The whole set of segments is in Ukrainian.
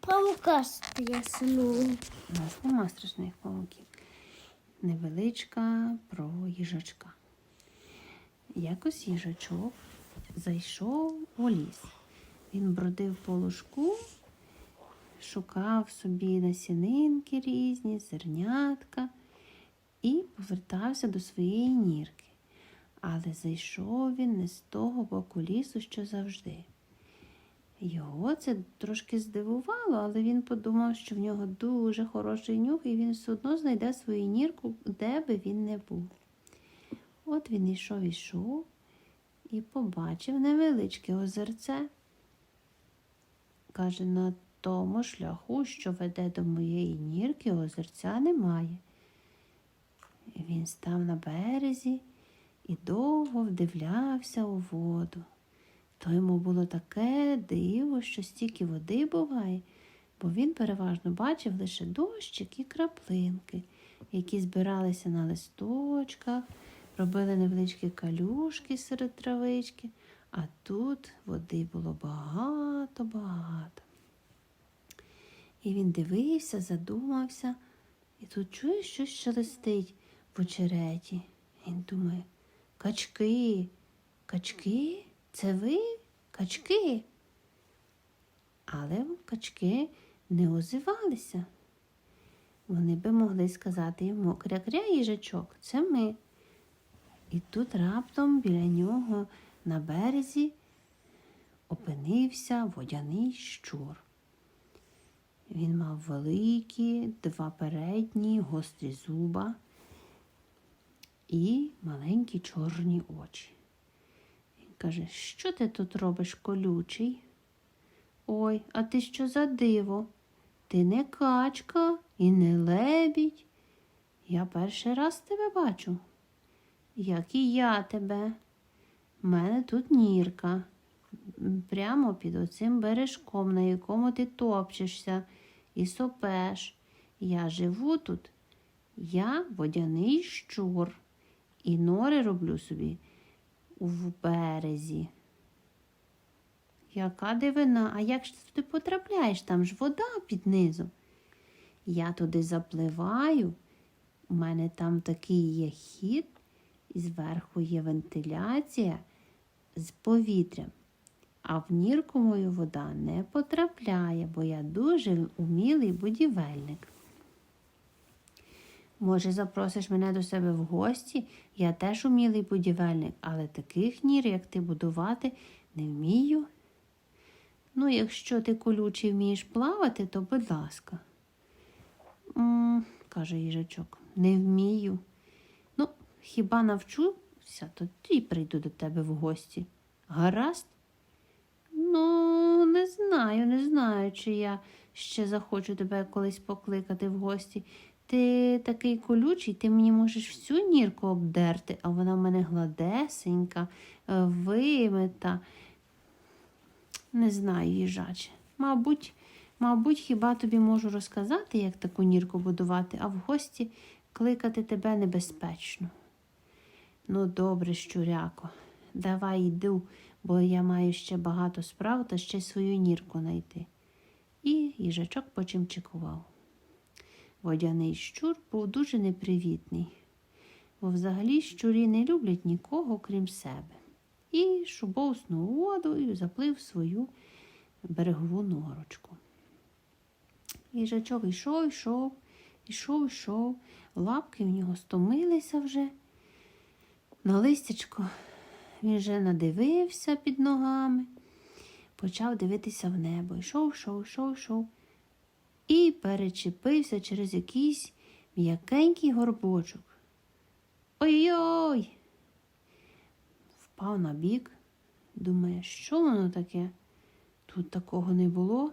Паука стряснула. У нас нема страшних павуків. Невеличка про їжачка. Якось їжачок зайшов у ліс. Він бродив по лужку, шукав собі насінинки різні, зернятка і повертався до своєї нірки. Але зайшов він не з того боку лісу, що завжди. Його це трошки здивувало, але він подумав, що в нього дуже хороший нюх, і він все одно знайде свою нірку, де би він не був. От він ішов, ішов і побачив невеличке озерце. Каже, на тому шляху, що веде до моєї нірки, озерця немає. Він став на березі і довго вдивлявся у воду. То йому було таке диво, що стільки води буває, бо він переважно бачив лише дощик і краплинки, які збиралися на листочках, робили невеличкі калюшки серед травички, а тут води було багато-багато. І він дивився, задумався, і тут чує, щось шелестить в очереті. Він думає, качки, качки, це ви, качки? Але качки не озивалися. Вони би могли сказати йому кря-кря їжачок, це ми. І тут раптом біля нього на березі опинився водяний щур. Він мав великі, два передні, гострі зуба і маленькі чорні очі. Каже, що ти тут робиш, колючий? Ой, а ти що за диво? Ти не качка і не лебідь. Я перший раз тебе бачу, як і я тебе. У мене тут нірка, прямо під оцим бережком, на якому ти топчешся і сопеш. Я живу тут. Я водяний щур, і нори роблю собі в березі. Яка дивина, а як ж туди потрапляєш? Там ж вода під низом. Я туди запливаю, у мене там такий є хід, і зверху є вентиляція з повітрям. А в нірку мою вода не потрапляє, бо я дуже умілий будівельник. Може, запросиш мене до себе в гості? Я теж умілий будівельник, але таких нір, як ти будувати, не вмію. Ну, якщо ти колючий вмієш плавати, то будь ласка. м каже їжачок, не вмію. Ну, хіба навчуся, то і прийду до тебе в гості. Гаразд? Ну, не знаю, не знаю, чи я ще захочу тебе колись покликати в гості. Ти такий колючий, ти мені можеш всю нірку обдерти, а вона в мене гладесенька, е, вимита. Не знаю, їжаче. Мабуть, мабуть, хіба тобі можу розказати, як таку нірку будувати, а в гості кликати тебе небезпечно. Ну, добре, щуряко, давай йду, бо я маю ще багато справ та ще свою нірку знайти. І їжачок почимчикував. Водяний щур був дуже непривітний, бо взагалі щурі не люблять нікого, крім себе. І шубовснув воду і заплив свою берегову норочку. Їжачок йшов, йшов, йшов, йшов, лапки в нього стомилися вже. На листячко він вже надивився під ногами, почав дивитися в небо. Йшов, йшов, йшов, йшов і перечепився через якийсь м'якенький горбочок. Ой-ой! Впав на бік, думає, що воно таке? Тут такого не було.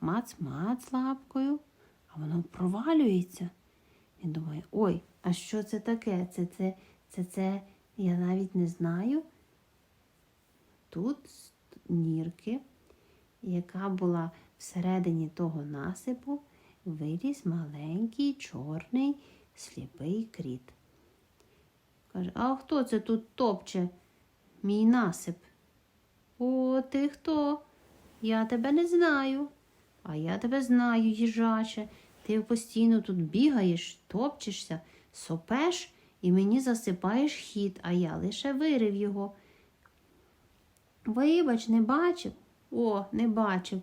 Мац-мац лапкою, а воно провалюється. Він думає, ой, а що це таке? Це це, це, це, я навіть не знаю. Тут нірки, яка була всередині того насипу, виріс маленький чорний сліпий кріт. Каже, а хто це тут топче мій насип? О, ти хто? Я тебе не знаю. А я тебе знаю, їжаче. Ти постійно тут бігаєш, топчешся, сопеш і мені засипаєш хід, а я лише вирив його. Вибач, не бачив? О, не бачив.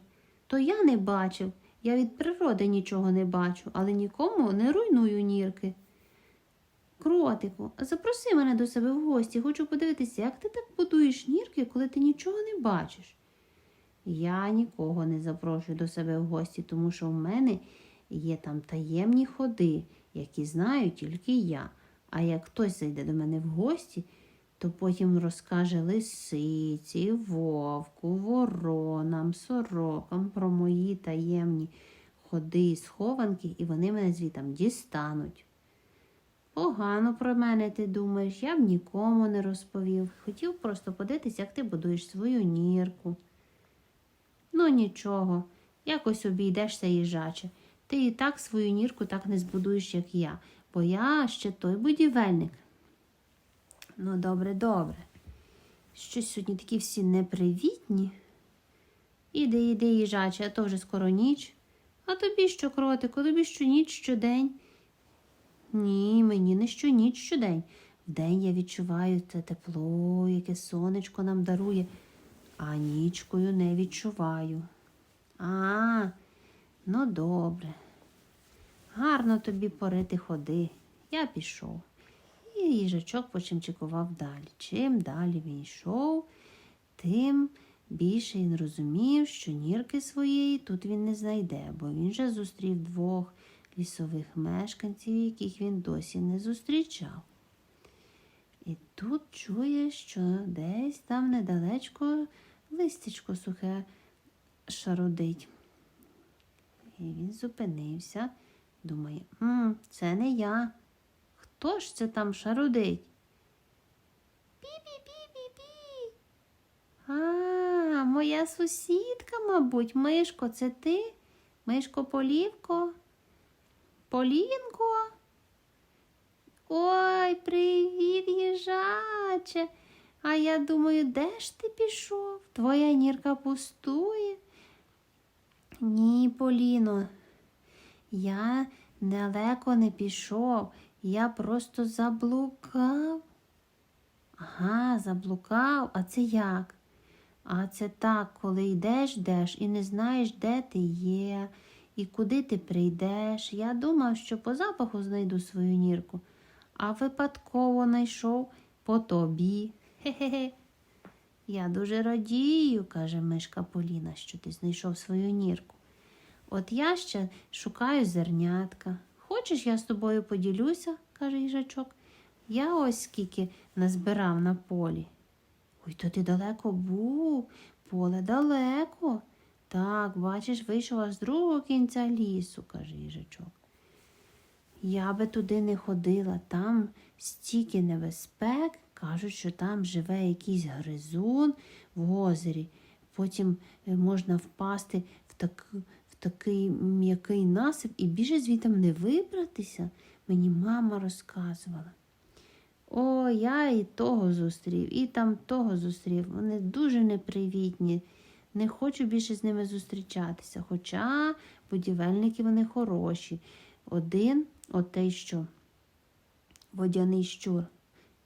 То я не бачив. Я від природи нічого не бачу, але нікому не руйную нірки. Кротику, запроси мене до себе в гості. Хочу подивитися, як ти так будуєш нірки, коли ти нічого не бачиш. Я нікого не запрошую до себе в гості, тому що в мене є там таємні ходи, які знаю тільки я. А як хтось зайде до мене в гості, то потім розкаже лисиці, вовку, воронам, сорокам про мої таємні ходи і схованки, і вони мене звітам дістануть. Погано про мене ти думаєш, я б нікому не розповів. Хотів просто подивитися, як ти будуєш свою нірку. Ну нічого, якось обійдешся їжаче. Ти і так свою нірку так не збудуєш, як я, бо я ще той будівельник. Ну, добре, добре. Щось сьогодні такі всі непривітні. Іди, іди, їжаче, а то вже скоро ніч. А тобі що, кротику, тобі що ніч щодень? Ні, мені не щоніч щодень. Вдень я відчуваю це тепло, яке сонечко нам дарує, а нічкою не відчуваю. А, ну добре. Гарно тобі порити ходи. Я пішов. І їжачок почимчикував далі. Чим далі він йшов, тим більше він розумів, що нірки своєї тут він не знайде, бо він же зустрів двох лісових мешканців, яких він досі не зустрічав. І тут чує, що десь там недалечко листячко сухе шарудить. І він зупинився, думає, «М, це не я. Хто ж це там шарудить? Пі-пі-пі-пі-пі. А, моя сусідка, мабуть, Мишко, це ти? Мишко Полівко? Полінко? Ой, привіт, їжаче. А я думаю, де ж ти пішов? Твоя нірка пустує? Ні, Поліно, я далеко не пішов, я просто заблукав. Ага, заблукав, а це як? А це так, коли йдеш, йдеш і не знаєш, де ти є, і куди ти прийдеш. Я думав, що по запаху знайду свою нірку, а випадково знайшов по тобі. Хе-хе-хе. Я дуже радію, каже мишка Поліна, що ти знайшов свою нірку. От я ще шукаю зернятка. Хочеш, я з тобою поділюся, каже їжачок. Я ось скільки назбирав на полі. Ой, то ти далеко був, поле далеко. Так, бачиш, вийшов з другого кінця лісу, каже їжачок. Я би туди не ходила, там стільки небезпек, кажуть, що там живе якийсь гризун в озері. Потім е, можна впасти в, так, в такий м'який насип і більше звітом не вибратися, мені мама розказувала. О, я і того зустрів, і там того зустрів. Вони дуже непривітні. Не хочу більше з ними зустрічатися. Хоча будівельники вони хороші. Один, отей що, водяний щур,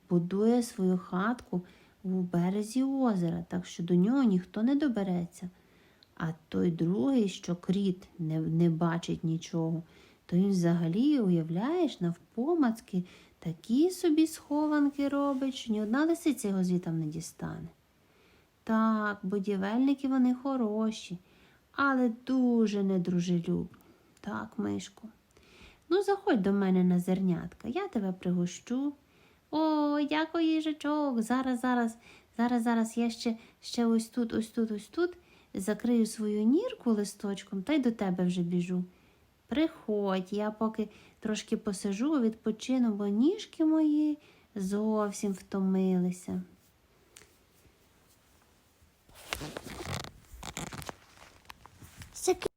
будує свою хатку у березі озера, так що до нього ніхто не добереться. А той другий, що кріт не, не бачить нічого, то він взагалі, уявляєш, навпомацки такі собі схованки робить, що ні одна лисиця його звітом не дістане. Так, будівельники вони хороші, але дуже недружелюбні. Так, Мишко. Ну, заходь до мене на зернятка, я тебе пригощу. О, дякую, їжачок. Зараз, зараз, зараз, зараз я ще, ще ось тут, ось тут, ось тут закрию свою нірку листочком та й до тебе вже біжу. Приходь, я поки трошки посижу, відпочину, бо ніжки мої зовсім втомилися.